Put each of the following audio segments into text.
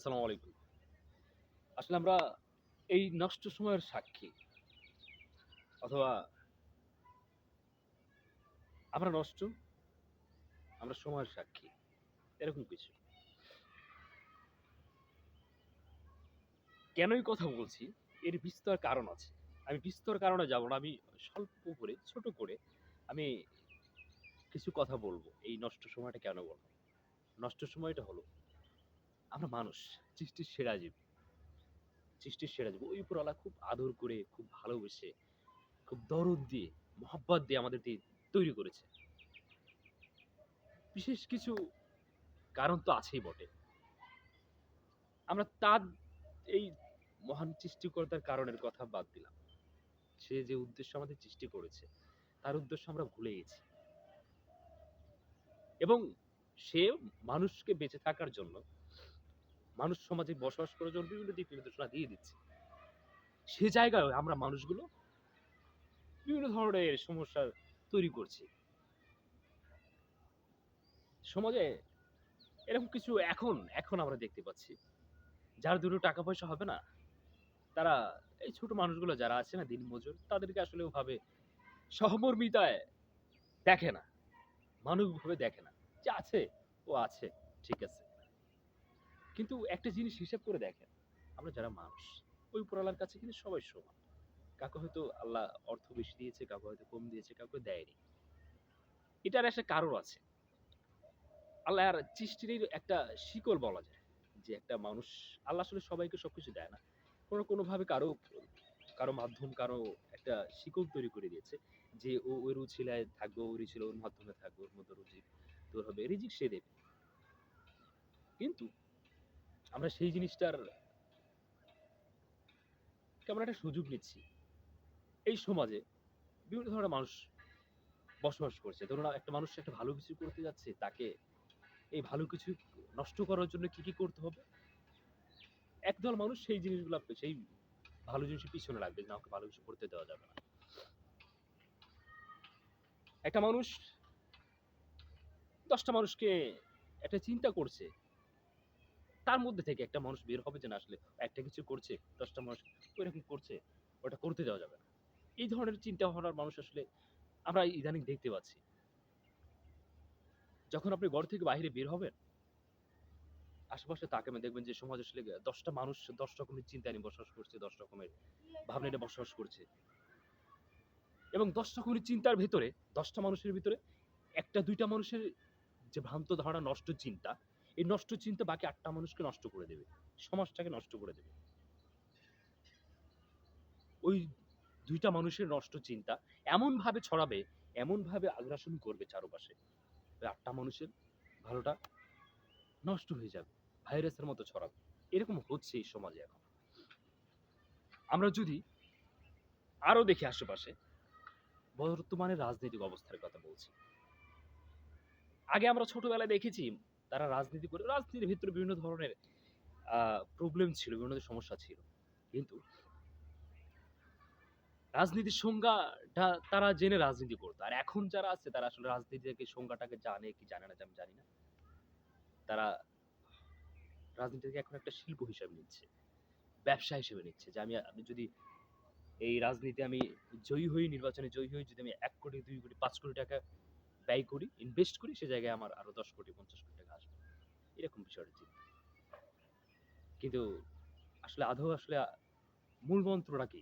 আসসালামু আলাইকুম। আসলে আমরা এই নষ্ট সময়ের সাক্ষী অথবা আমরা নষ্ট, আমরা সময়ের সাক্ষী, এরকম কিছু। কেনই কথা বলছি? এর বিস্তর কারণ আছে। আমি বিস্তর কারণে যাব না, আমি স্বল্প করে, ছোট করে আমি কিছু কথা বলব। এই নষ্ট সময়টা কেন বলব? নষ্ট সময়টা হলো আমরা মানুষ, সৃষ্টির সেরা জীব। সৃষ্টির সেরা জীব। ওই উপরওয়ালা খুব আদর করে, খুব ভালোবেসে, খুব দরদ দিয়ে, মহাব্বত দিয়ে আমাদের দিয়ে তৈরি করেছে। বিশেষ কিছু কারণ তো আছেই বটে। আমরা তার এই মহান সৃষ্টিকর্তার কারণের কথা বাদ দিলাম। সে যে উদ্দেশ্য আমাদের সৃষ্টি করেছে, তার উদ্দেশ্য আমরা ভুলে গেছি। এবং সে মানুষকে বেঁচে থাকার জন্য মানুষ সমাজে বসবাস করার জন্য বিভিন্ন দিক নির্দেশনা দিয়ে দিচ্ছে। সে জায়গায় আমরা মানুষগুলো বিভিন্ন ধরনের সমস্যা তৈরি করছি। সমাজে এরকম কিছু এখন এখন আমরা দেখতে পাচ্ছি। যার দুটো টাকা পয়সা হবে না, তারা এই ছোট মানুষগুলো যারা আছে না, দিনমজুর, তাদেরকে আসলে ওভাবে সহমর্মিতায় দেখে না, মানবিকভাবে দেখে না। যে আছে, ও আছে, ঠিক আছে। কিন্তু একটা জিনিস হিসাব করে দেখেন, আমরা যারা মানুষ, ওই উপরালার কাছে কিন্তু সবাই সমান। কাউকে হয়তো আল্লাহ অর্থ বেশি দিয়েছে, কাউকে হয়তো কম দিয়েছে, কাউকে দেয়নি। এটার একটা কারণ আছে। আল্লাহ আর সৃষ্টির একটা শিকল বলা যায় যে একটা মানুষ, আল্লাহ আসলে সবাইকে সবকিছু দেয় না। কোনো, কোনোভাবে কারও কারও মাধ্যম, কারও একটা শিকল তৈরি করে দিয়েছে যে ও ওই রুচিলায় থাকব ওই ছিল, ওর মাধ্যমে থাকব, ওর মধ্যে রুচি তোর হবে, রিজিক সে দেবে। কিন্তু আমরা সেই জিনিসটার কেমন একটা সুযোগ নিচ্ছি। এই সমাজে বিভিন্ন ধরনের মানুষ বসবাস করছে। ধরুন একটা মানুষ একটা ভালো কিছু করতে যাচ্ছে, তাকে এই ভালো কিছু নষ্ট করার জন্য কি কি করতে হবে? একদল মানুষ সেই জিনিসগুলো সেই ভালো জিনিসের পিছনে লাগবে না ওকে ভালো কিছু করতে দেওয়া যাবে না। একটা মানুষ দশটা মানুষকে একটা চিন্তা করছে তার মধ্যে থেকে একটা মানুষ বের হবে যে না আসলে একটা কিছু করছে, দশটা মানুষ ওইরকম করছে, ওটা করতে দেওয়া যাবে না। এই ধরনের চিন্তা ভাবনার মানুষ আসলে আমরা ইদানিং দেখতে পাচ্ছি। যখন আপনি ঘর থেকে বাইরে বের হবেন, আশেপাশে তাকাবে দেখবেন যে সমাজ আসলে দশটা মানুষ, দশ রকমের চিন্তা নিয়ে বসবাস করছে, দশ রকমের ভাবনা নিয়ে বসবাস করছে। এবং দশ রকমের চিন্তার ভেতরে, দশটা মানুষের ভিতরে একটা, দুইটা মানুষের যে ভ্রান্ত ধারণা, নষ্ট চিন্তা এই নষ্ট চিন্তা বাকি আটটা মানুষকে নষ্ট করে দেবে। সমাজটাকে নষ্ট করে দেবে। ওই দুইটা মানুষের নষ্ট চিন্তা এমন ভাবে ছড়াবে এমন ভাবে আগ্রাসন করবে চারপাশে। ওই আটটা মানুষের ভালোটা নষ্ট হয়ে যাবে, ভাইরাসের মতো ছড়াবে। এরকম হচ্ছে এই সমাজে এখন। আমরা যদি আরও দেখি আশেপাশে, বর্তমানে রাজনৈতিক অবস্থার কথা বলছি। আগে আমরা ছোটবেলায় দেখেছি তারা রাজনীতি করে, রাজনীতির ভিতরে বিভিন্ন ধরনের প্রবলেম ছিল, বিভিন্ন সমস্যা ছিল। কিন্তু রাজনীতির সংজ্ঞাটা তারা জেনে রাজনীতি করতো। আর এখন যারা আছে, তারা আসলে রাজনীতিকে, সংজ্ঞাটাকে জানে কি জানে না আমি জানি না। তারা রাজনীতিকে এখন একটা শিল্প হিসাবে নিচ্ছে, ব্যবসা হিসেবে নিচ্ছে। যে আমি আমি যদি এই রাজনীতি আমি জয়ী হই, নির্বাচনে জয়ী হই, যদি আমি এক কোটি, দুই কোটি, পাঁচ কোটি টাকা ব্যয় করি ইনভেস্ট করি, সে জায়গায় আমার আরও দশ কোটি, পঞ্চাশ কোটি এরকম বিষয়টা চিন্তা কিন্তু আসলে আদৌ আসলে মূল মন্ত্রটা কি?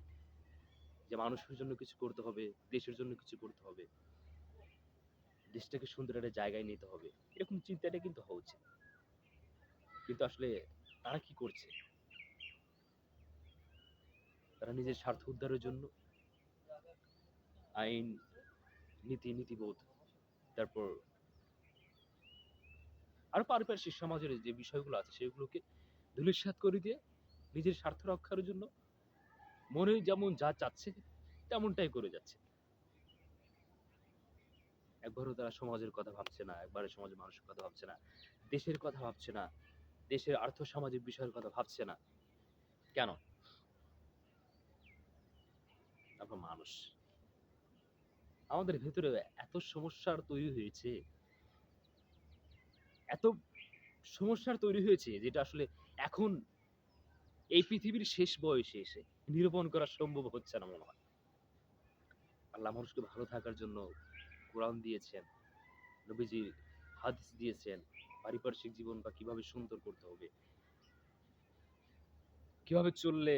যে মানুষের জন্য কিছু করতে হবে, দেশের জন্য কিছু করতে হবে, দেশটাকে সুন্দর একটা জায়গায় নিতে হবে, এরকম চিন্তাটা কিন্তু হওয়া উচিত। কিন্তু আসলে তারা কি করছে? তারা নিজের স্বার্থ উদ্ধারের জন্য আইন, নীতি, নীতিবোধ, তারপর আরও পারিপার্শ্বিক সমাজের যে বিষয়গুলো আছে, সেগুলোকে ধুলিস্বাত করে দিয়ে নিজের স্বার্থ রক্ষার জন্য মনে যেমন যা চাচ্ছে, তেমনটাই করে যাচ্ছে। একবারও তারা সমাজের কথা ভাবছে না, একবারে সমাজের মানুষের কথা ভাবছে না, দেশের কথা ভাবছে না, দেশের আর্থ সামাজিক বিষয়ের কথা ভাবছে না। কেন? আমরা মানুষ, আমাদের ভেতরে এত সমস্যার তৈরি হয়েছে। এত সমস্যার তৈরি হয়েছে যেটা আসলে এখন এই পৃথিবীর শেষ বয়সে এসে নিরূপণ করা সম্ভব হচ্ছে না মনে হয়। আল্লাহ মানুষকে ভালো থাকার জন্য কোরআন দিয়েছেন নবীজি হাদিস দিয়েছেন, পারিপার্শ্বিক জীবন বা কীভাবে সুন্দর করতে হবে, কীভাবে চললে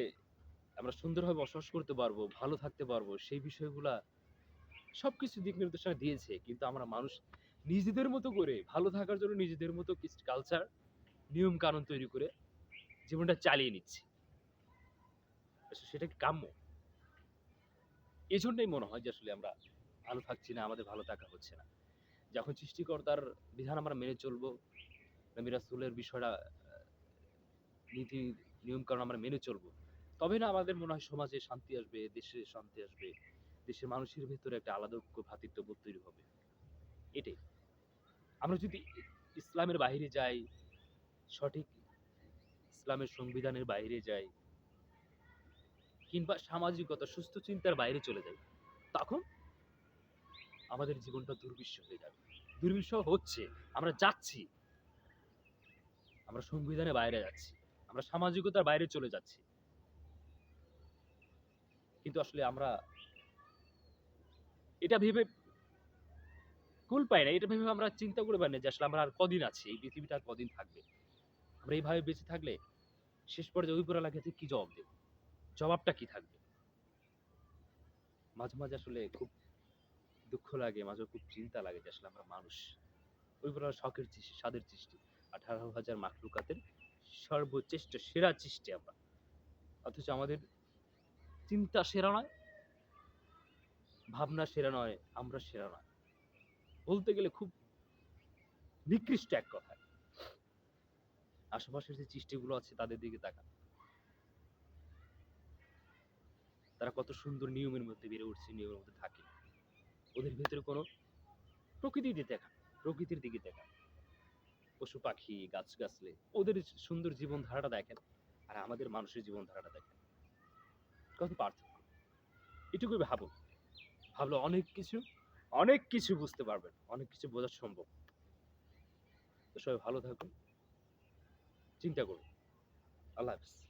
আমরা সুন্দরভাবে বসবাস করতে পারব, ভালো থাকতে পারব, সেই বিষয়গুলা সবকিছু দিক নির্দেশনা দিয়েছে, কিন্তু আমরা মানুষ নিজেদের মতো করে, ভালো থাকার জন্য নিজেদের মতো কালচার নিয়ম কানুন তৈরি করে জীবনটা চালিয়ে নিচ্ছি। সেটা কাম্য? এই জন্যই মনে হয় যে আসলে আমরা ভালো থাকছি না, আমাদের ভালো থাকা হচ্ছে না। যখন সৃষ্টিকর্তার বিধান আমরা মেনে চলবো নবী বিষয়টা নীতি, নিয়ম কারণ আমরা মেনে চলবো তবে না আমাদের মনে হয় সমাজে শান্তি আসবে, দেশে শান্তি আসবে, দেশের মানুষের ভিতরে একটা আলাদা ঐক্য ভ্রাতৃত্ববোধ তৈরি হবে। আমরা যদি ইসলামের বাইরে যাই, সঠিক ইসলামের সংবিধানের বাইরে যাই কিংবা সামাজিকতা, সুস্থ চিন্তার বাইরে চলে যাই, তখন আমাদের জীবনটা দুর্বিশ্ব হয়ে যাবে। দুর্বিশ্ব হচ্ছে, আমরা যাচ্ছি, আমরা সংবিধানের বাইরে যাচ্ছি, আমরা সামাজিকতার বাইরে চলে যাচ্ছি। কিন্তু আসলে আমরা এটা ভেবে কুল পাই না এটা ভেবে আমরা চিন্তা করে পাই না যে আসলে আমরা আর কদিন আছি, এই পৃথিবীটা আর কদিন থাকবে। আমরা এইভাবে বেঁচে থাকলে শেষ পর্যায়ে পড়া লাগে কি জবাব দেব? জবাবটা কি থাকবে? মাঝে মাঝে আসলে খুব দুঃখ লাগে, মাঝে খুব চিন্তা লাগে যে আসলে আমরা মানুষ। পড়া শখের সৃষ্টি, স্বাদের সৃষ্টি। আঠারো হাজার মাখলুকাতের সর্বচেষ্ট সেরা সৃষ্টি আমরা। অথচ আমাদের চিন্তা সেরা নয়, ভাবনা সেরা নয়, আমরা সেরা নয়। বলতে গেলে খুব নিকৃষ্ট এক কথা। আশেপাশের যে সৃষ্টিগুলো আছে তাদের দিকে তাকান। তারা কত সুন্দর নিয়মের মধ্যে বেড়ে উঠছে, নিয়মের মধ্যে থাকে। ওদের ভিতরে কোনো প্রকৃতির দিকে দেখা প্রকৃতির দিকে দেখা পশু পাখি গাছ গাছলে ওদের সুন্দর জীবন ধারাটা দেখেন আর আমাদের মানুষের জীবন ধারাটা দেখেন। কত পার্থক্য। এটুকুই ভাবো ভাবলো অনেক কিছু অনেক কিছু বুঝতে পারবেন, অনেক কিছু বোঝা সম্ভব। তো সবাই ভালো থাকুন, চিন্তা করুন। আল্লাহ হাফিজ।